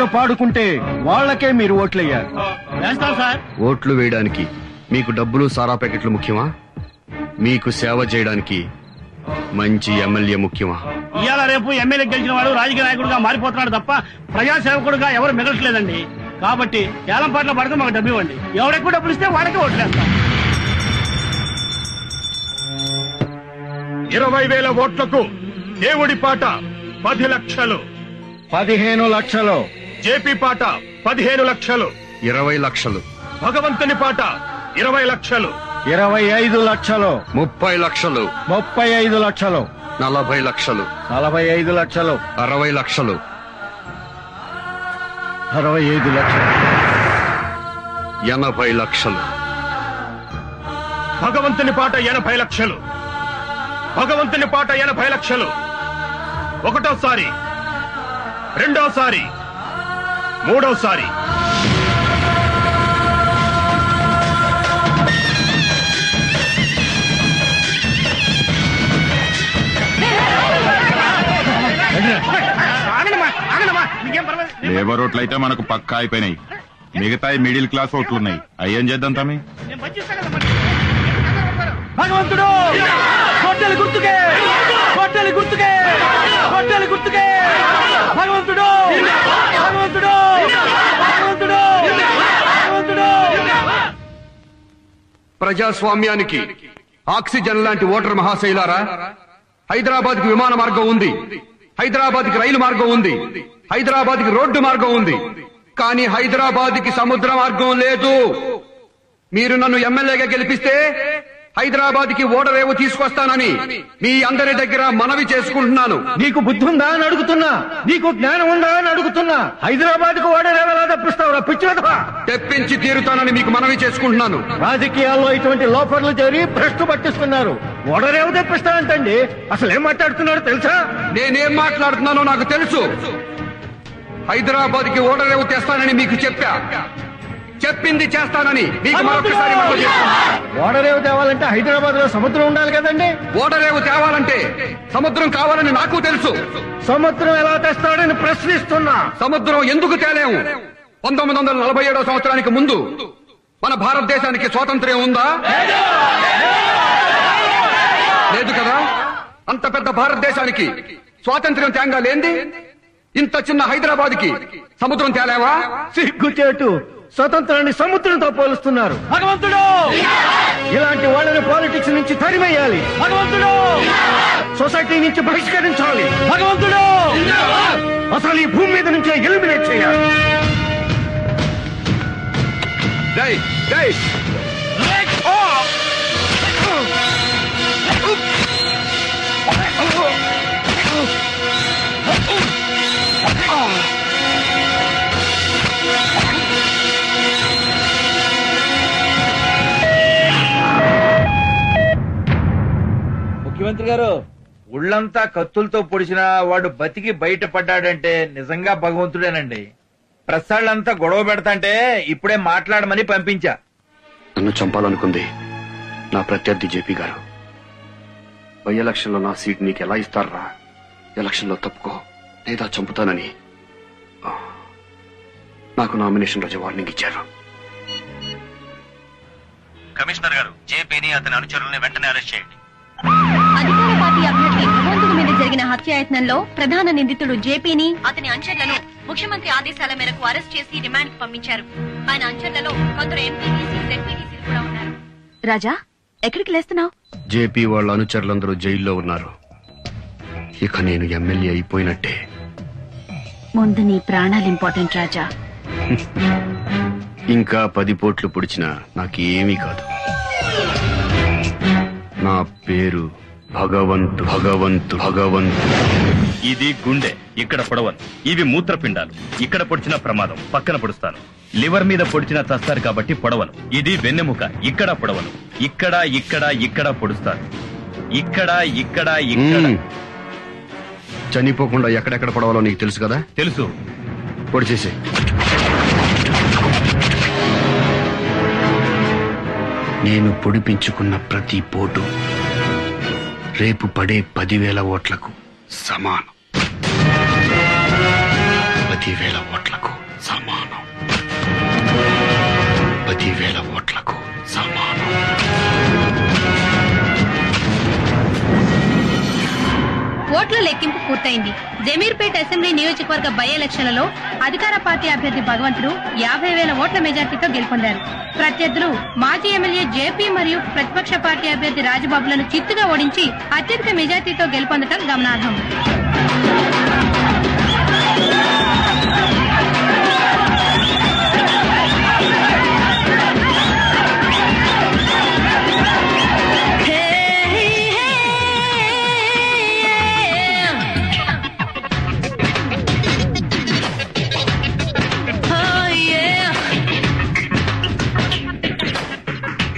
ఎవరు పాడుకుంటే వాళ్ళకే మీరు ఓట్లయ్యారు. వేస్తాం సార్. ఓట్లు వేయడానికి మీకు డబ్బులు సారా ప్యాకెట్లు ముఖ్యమా? మీకు సేవ చేయడానికి మంచి ఎమ్మెల్యే ముఖ్యమా? ఇవాళ రేపు ఎమ్మెల్యే గెలిచిన వాడు రాజకీయ నాయకుడిగా మారిపోతున్నాడు తప్ప ప్రజాసేవకుడుగా ఎవరు మిగలట్లేదండి కాబట్టి ఏలం పాటలు పడితే మాకు డబ్బు ఇవ్వండి. ఎవరెక్కువ డబ్బులు ఇస్తే వాళ్ళకే ఓట్లేస్తాం. ఇరవై వేల ఓట్లకు దేవుడి పాట పది లక్షలు. పదిహేను లక్షలు. జేపీ పాట పదిహేను లక్షలు. ఇరవై లక్షలు. భగవంతుని పాట ఇరవై లక్షలు. ఇరవై ఐదు లక్షలు. ముప్పై లక్షలు. ముప్పై ఐదు లక్షలు. నలభై లక్షలు. నలభై ఐదు లక్షలు. అరవై లక్షలు. అరవై ఐదు లక్షలు. ఎనభై లక్షలు. భగవంతుని పాట ఎనభై లక్షలు. భగవంతుని పాట ఎనభై లక్షలు. ఒకటోసారి. రెండోసారి. మూడోసారి. లేబర్ ఓట్లు అయితే మనకు పక్కా అయిపోయినాయి. మిగతా మిడిల్ క్లాస్ ఓట్లు ఉన్నాయి అయ్యేం చేద్దాం కదమ్మా. భగవంతుడు! గుర్తుకే కొట్టెలు గుర్తుకే కొట్టెలు గుర్తుకే భగవంతుడు భగవంతుడు భగవంతుడు భగవంతుడు ప్రజాస్వామ్యానికి ఆక్సిజన్ లాంటి ఓటర్ మహాశైలారా హైదరాబాద్కి విమాన మార్గం ఉంది హైదరాబాద్కి రైలు మార్గం ఉంది హైదరాబాద్కి రోడ్డు మార్గం ఉంది కానీ హైదరాబాద్కి సముద్ర మార్గం లేదు. మీరు నన్ను ఎమ్మెల్యేగా గెలిపిస్తే హైదరాబాద్కి ఓడరేవు తీసుకొస్తానని మీ అందరి దగ్గర మనవి చేసుకుంటున్నాను. నీకు బుద్ధి ఉందా అని అడుగుతున్నా. నీకు జ్ఞానం ఉందా అని అడుగుతున్నా. హైదరాబాద్కు ఓడరేవలా తప్పిస్తావురా పిచ్చివదవా? తెప్పించి తీరుతానని మీకు మనవి చేసుకుంటున్నాను. రాజకీయాల్లో ఇటువంటి లోపర్లు చేరి భ్రష్టు పట్టిస్తున్నారు. ఓడరేవు తెప్పిస్తానంటండి అసలు ఏం మాట్లాడుతున్నారో తెలుసా? నేనేం మాట్లాడుతున్నానో నాకు తెలుసు. హైదరాబాద్కి ఓడరేవు తెస్తానని మీకు చెప్పా. చెప్పింది చేస్తానని మీకు మరొకసారి మనవి. ఓడరేవు తేవాలంటే హైదరాబాద్లో సముద్రం ఉండాలి కదండి? ఓడరేవు తేవాలంటే సముద్రం కావాలని నాకు తెలుసు. సముద్రం ఎలా తెస్తాడని ప్రశ్నిస్తున్నా. సముద్రం ఎందుకు తేలేము పంతొమ్మిది వందల నలభై ఏడో సంవత్సరానికి ముందు మన భారతదేశానికి స్వాతంత్ర్యం ఉందా? లేదు కదా? అంత పెద్ద భారతదేశానికి స్వాతంత్ర్యం తేంగా లేంది? ఇంత చిన్న హైదరాబాద్కి సముద్రం తేలేవా? సిగ్గుచేటు. స్వతంత్రాన్ని సముద్రంతో పోలుస్తున్నారు. భగవంతుడు! ఇలాంటి వాళ్ళని పాలిటిక్స్ నుంచి తరిమేయాలి. భగవంతుడు! సొసైటీ నుంచి బహిష్కరించాలి. భగవంతుడు! అసలు ఈ భూమి మీద నుంచే ఎలిమినేట్ చేయాలి. గారు ఉళ్ళంతా కత్తులతో పొడిచిన వాడు బతికి బయటపడ్డాడంటే నిజంగా భగవంతుడేనండి. ప్రసాళ్ళంతా గొడవ పెడతాంటే ఇప్పుడే మాట్లాడమని పంపించా. నన్ను చంపాలనుకుంది నా ప్రత్యర్థి జేపీ గారు. బై ఎలక్షన్లో నా సీట్ నీకు ఎలా ఇస్తారా? ఎలక్షన్లో తప్పుకో లేదా చంపుతానని. నాకు నామినేషన్ రోజు వార్నింగ్ ఇచ్చారు. కమిషనర్ గారు జేపీని అతని అనుచరుల్ని వెంటనే అరెస్ట్ చేయండి అధికార పార్టీ అభ్యర్థి భగవంతుడి మీద జరిగిన హత్యాయత్నంలో ప్రధాన నిందితుడు జేపీని అతని అంచర్లను ముఖ్యమంత్రి ఆదేశాల మేరకు అరెస్ట్ చేసి రిమాండ్ పంపించారు. ఆయన అంచర్లలో కొందరు ఎంపీటీసీ జెడ్పీటీసీలు కూడా ఉన్నారు. రాజా ఎక్కడికి లేస్తున్నావు? జేపీ వాళ్ళ అనుచరులందరూ జైల్లో ఉన్నారు. ఇక నేను ఎమ్మెల్యే అయిపోయినట్టే. ముందు నీ ప్రాణాలు ఇంపార్టెంట్ రాజా. ఇంకా పది పోట్లు పొడిచినా నాకేమీ కాదు. నా పేరు భగవంతు భగవంతు భగవంతు. ఇది గుండె ఇక్కడ పొడవను. ఇవి మూత్రపిండాలు. ఇక్కడ పొడిచిన ప్రమాదం పక్కన పొడుస్తాను. లివర్ మీద పొడిచిన చస్తారు కాబట్టి పొడవను. ఇది వెన్నెముక ఇక్కడ పొడవను. ఇక్కడ ఇక్కడ ఇక్కడ పొడుస్తాను. ఇక్కడ ఇక్కడ ఇక్కడ. మ్మ్. చనిపోకుండా ఎక్కడెక్కడ పడవాలో నీకు తెలుసు కదా? తెలుసు. పొడిచేసి నేను పొడిపించుకున్న ప్రతి పోటు రేపు పడే పదివేల ఓట్లకు సమానం. పదివేల ఓట్లకు సమానం. పదివేల ఓట్లకు ఓట్ల లెక్కింపు పూర్తయింది. జమీర్పేట అసెంబ్లీ నియోజకవర్గ బై ఎలక్షన్లలో అధికార పార్టీ అభ్యర్థి భగవంతుడు యాభై వేల ఓట్ల మెజార్టీతో గెలుపొందారు. ప్రత్యర్థులు మాజీ ఎమ్మెల్యే జేపీ మరియు ప్రతిపక్ష పార్టీ అభ్యర్థి రాజబాబులను చిత్తుగా ఓడించి అత్యధిక మెజార్టీతో గెలుపొందడం గమనార్హం.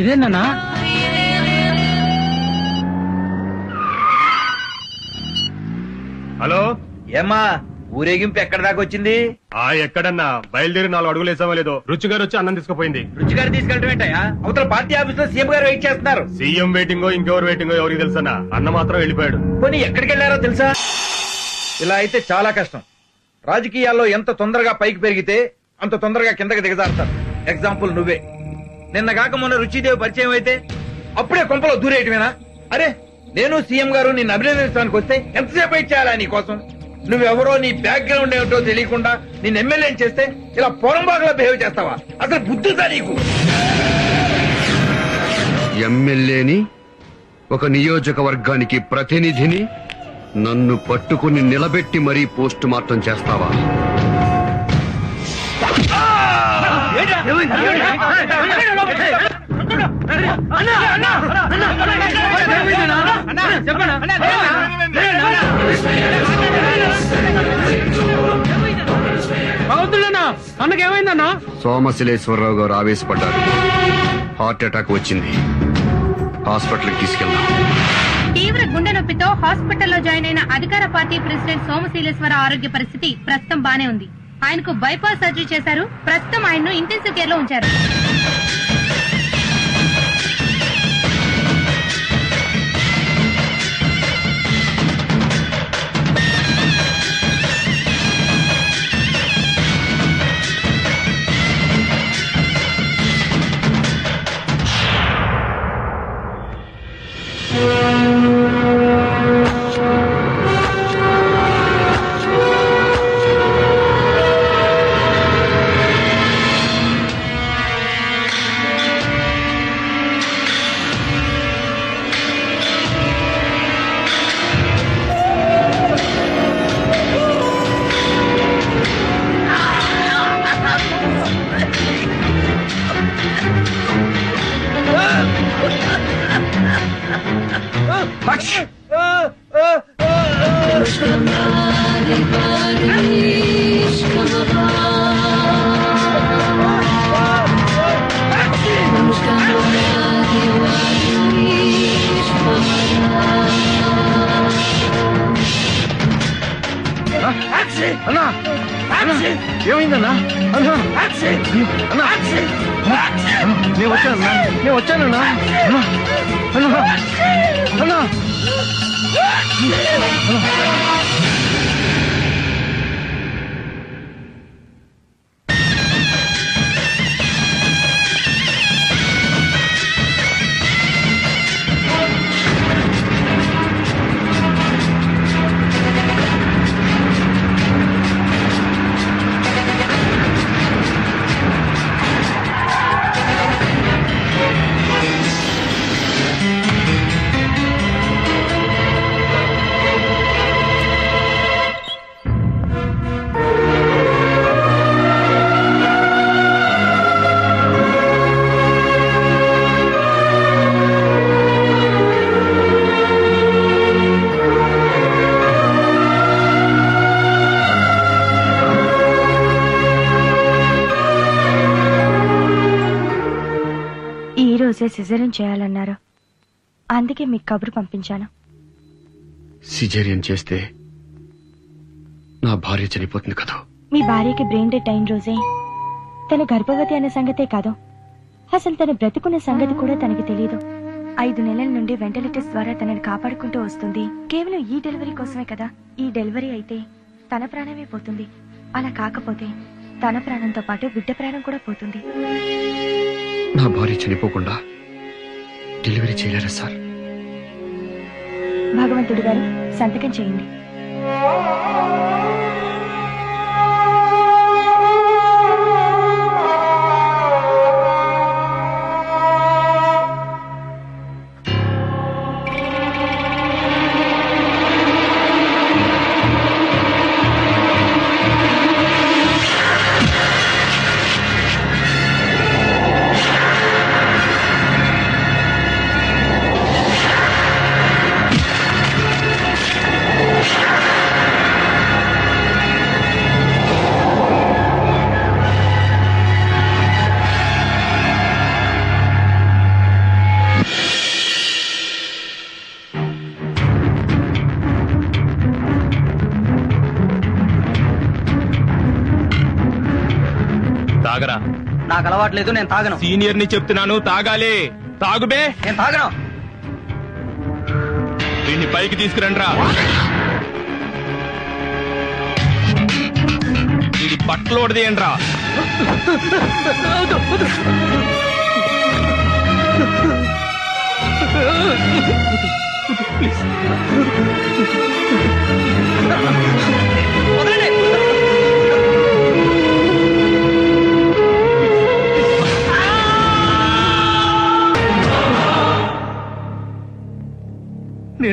ఇదేనా హలో? ఏమ్మా ఊరేగింపు ఎక్కడ దాకా వచ్చింది? ఆ ఎక్కడన్నా? బయలుదేరి నాలుగు అడుగులు వేసామో లేదో. రుచి గారు వచ్చి అన్నం తీసుకుపోయింది. రుచిగారు తీసుకెళ్ళటం ఏంటయ్యా? అవతల పార్టీ ఆఫీస్లో సీఎం గారు వెయిట్ చేస్తున్నారు. సీఎం వెయిటింగో ఇంకెవరు వెయిటింగో ఎవరికి తెలుసన్నా? అన్న మాత్రం వెళ్ళిపోయాడు. పోనీ ఎక్కడికి వెళ్ళారో తెలుసా? ఇలా అయితే చాలా కష్టం. రాజకీయాల్లో ఎంత తొందరగా పైకి పెరిగితే అంత తొందరగా కిందకి దిగజారుతారు. ఎగ్జాంపుల్ నువ్వే. నిన్న కాక మొన్న రుచిదేవి పరిచయం అయితే అప్పుడే కొంపలో దూరేయటమేనా? అరే నేను సీఎం గారు నిన్ను అభినందించడానికి వస్తే ఎంతసేపు ఇచ్చేయాలా చేయాలా నీ కోసం? నువ్వెవరో నీ బ్యాక్గ్రౌండ్ ఏమిటో తెలియకుండా నేను ఎమ్మెల్యే చేస్తే ఇలా పొరంబాగులో బిహేవ్ చేస్తావా? అసలు బుద్ధుందా నీకు? ఎమ్మెల్యేని ఒక నియోజకవర్గానికి ప్రతినిధిని నన్ను పట్టుకుని నిలబెట్టి మరీ పోస్ట్ మార్టం చేస్తావా? అన్నకేమైందన్నా? సోమశిలేశ్వరరావు గారు ఆవేశపడ్డారు. హార్ట్ అటాక్ వచ్చింది. హాస్పిటల్కి తీసుకెళ్దాం. తీవ్ర గుండె నొప్పితో హాస్పిటల్లో జాయిన్ అయిన అధికార పార్టీ ప్రెసిడెంట్ సోమశీలేశ్వర ఆరోగ్య పరిస్థితి ప్రస్తుతం బానే ఉంది. ఆయనకు బైపాస్ సర్జరీ చేశారు. ప్రస్తుతం ఆయన్ను ఇంటెన్సివ్ కేర్లో ఉంచారు. అన్నా ఏమైందన్నా అన్నా అన్నా నేను వచ్చానన్నా నేను వచ్చానన్నా అన్నా అన్నా అన్నా రోజే సిజరిన్ చేయాలన్నారు. అందుకే మీకు కబురు పంపించాను. సిజేరియన్ చేస్తే నా భార్య చనిపోతుంది కదా? మీ భార్యకి బ్రెయిన్ డెడ్ అయిన రోజే తను గర్భవతి అనే సంగతే కాదు. అసలు తను బ్రతుకున్న సంగతి కూడా తనకి తెలియదు ఐదు నెలల నుండి వెంటిలేటర్స్ ద్వారా తనని కాపాడుకుంటూ వస్తుంది. కేవలం ఈ డెలివరీ కోసమే కదా? ఈ డెలివరీ అయితే తన ప్రాణమే పోతుంది. అలా కాకపోతే తన ప్రాణంతో పాటు బిడ్డ ప్రాణం కూడా పోతుంది. నా భార్య చనిపోకుండా డెలివరీ చేయలేరా సార్? భగవంతుడు గారు సంతకం చేయండి. నాకు అలవాట్లేదు నేను తాగను. సీనియర్ని చెప్తున్నాను తాగాలి. తాగుబే. నేను తాగను. దీన్ని పైకి తీసుకురండి రా ఇది బట్టలు ఓడదీయండి రా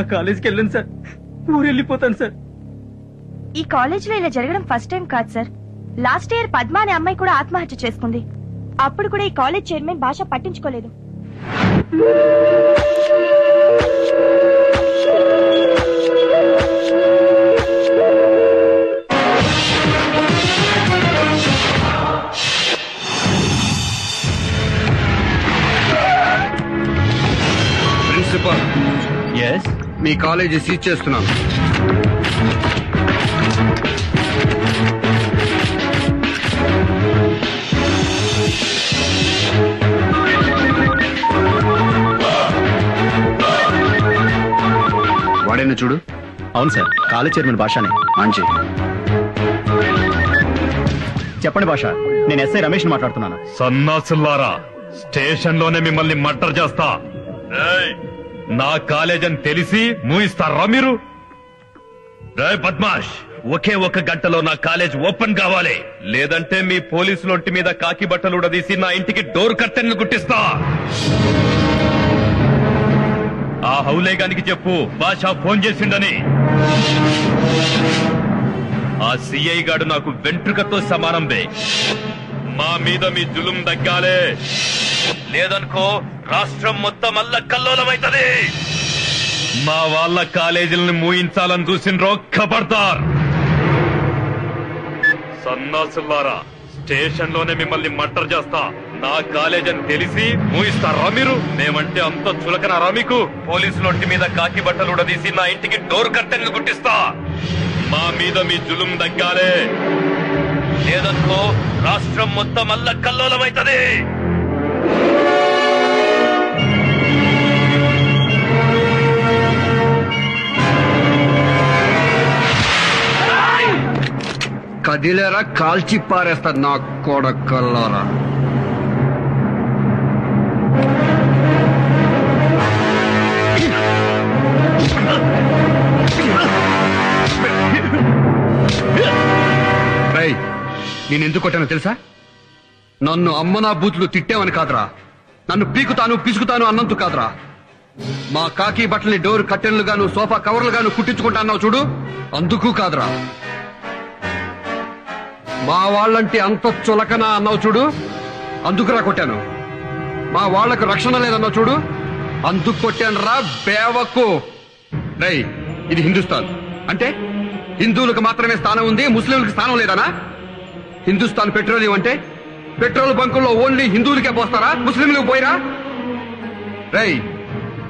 నా కాలేజీకి వెళ్ళను సార్. ఊరు వెళ్ళిపోతాను సార్. ఈ కాలేజీలో ఇలా జరగడం ఫస్ట్ టైం కాదు సార్. లాస్ట్ ఇయర్ పద్మ అనే అమ్మాయి కూడా ఆత్మహత్య చేసుకుంది. అప్పుడు కూడా ఈ కాలేజ్ చైర్మన్ భాష పట్టించుకోలేదు. మీ కాలేజీ సీజ్ చేస్తున్నాను. వాడైనా చూడు? అవును సార్ కాలేజ్ చైర్మన్ భాషనే. మంచి. చెప్పండి భాష నేను ఎస్ఐ రమేష్ మాట్లాడుతున్నాను. సన్నాసుల్లారా స్టేషన్లోనే మిమ్మల్ని మర్డర్ చేస్తా. ఏయ్, నా కాలేజ్ అని తెలిసి మూయిస్తారా మీరు? రే బద్మాష్ ఒకే ఒక గంటలో నా కాలేజ్ ఓపెన్ కావాలి. లేదంటే మీ పోలీసుల ఒంటి మీద కాకి బట్టలు ఉడదీసి నా ఇంటికి డోర్ కర్టెన్లు గుట్టిస్తా ఆ హౌలేగానికి చెప్పు బాషా ఫోన్ చేసిండని. ఆ సిఐ గాడు నాకు వెంట్రుకతో సమానం బే. మా మీద మీ జులుం దగ్గాలే లేదనుకో రాష్ట్రం మొత్తం అల్ల కల్లోలమైతది మా వాళ్ళ కాలేజీలను మూయించాలని చూసిండ్రో ఖబర్దార్ సన్నాసులారా స్టేషన్లోనే మిమ్మల్ని మర్డర్ చేస్తా. నా కాలేజ్ అని తెలిసి మూయిస్తారా మీరు? మేమంటే అంత చులకనారా మీకు? పోలీసు నొట్టి మీద కాకి బట్టలు ఉడదీసి నా ఇంటికి డోర్ కట్టెన్లు గుట్టిస్తా మా మీద మీ జులుం దగ్గాలే లేదనుకో రాష్ట్రం మొత్తం అల్ల కల్లోలమైతుంది కదిలేరా కాల్చి పారేస్తారు నా కొడకల్లారా రేయ్, నేను ఎందుకు కొట్టానో తెలుసా? నన్ను అమ్మ నా బూతులు తిట్టావని కాదురా. నన్ను పీకుతాను పిసుకుతాను అన్నందుకు కాదురా. మా కాకి బట్టల్ని డోర్ కట్టెన్లు గాను సోఫా కవర్లు గాను కుట్టించుకుంటా అన్నావు చూడు అందుకు కాదురా. మా వాళ్ళంటే అంత చులకన అన్నావు చూడు అందుకురా కొట్టాను. మా వాళ్ళకు రక్షణ లేదన్నావు చూడు అందుకు కొట్టాను రా బేవకు. రై ఇది హిందుస్థాన్. అంటే హిందువులకు మాత్రమే స్థానం ఉంది ముస్లింలకు స్థానం లేదనా? హిందుస్థాన్ పెట్రోలియం అంటే పెట్రోల్ బంకుల్లో ఓన్లీ హిందువులకే పోస్తారా? ముస్లింలకు పోయినా రై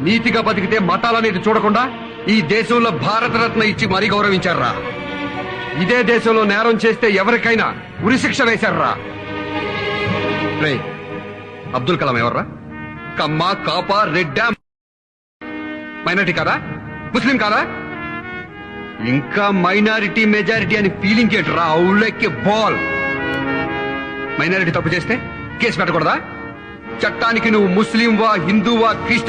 నీతిగా బతికితే మతాలనేది చూడకుండా ఈ దేశంలో భారతరత్న ఇచ్చి మరీ గౌరవించారా ఇదే దేశంలో నేరం చేస్తే ఎవరికైనా ఉరిశిక్ష వేశారా రే అబ్దుల్ కలాం ఎవర్రా? కమ్మ కాపా రెడ్డా మైనారిటీ కాదా? ముస్లిం కాదా? ఇంకా మైనారిటీ మెజారిటీ అని ఫీలింగ్ ఏంట్రా? ఔలెక్కి బాల్. మైనారిటీ తప్పు చేస్తే కేసు పెట్టకూడదా? చట్టానికి నువ్వు ముస్లింవా హిందూవా క్రిస్టియన్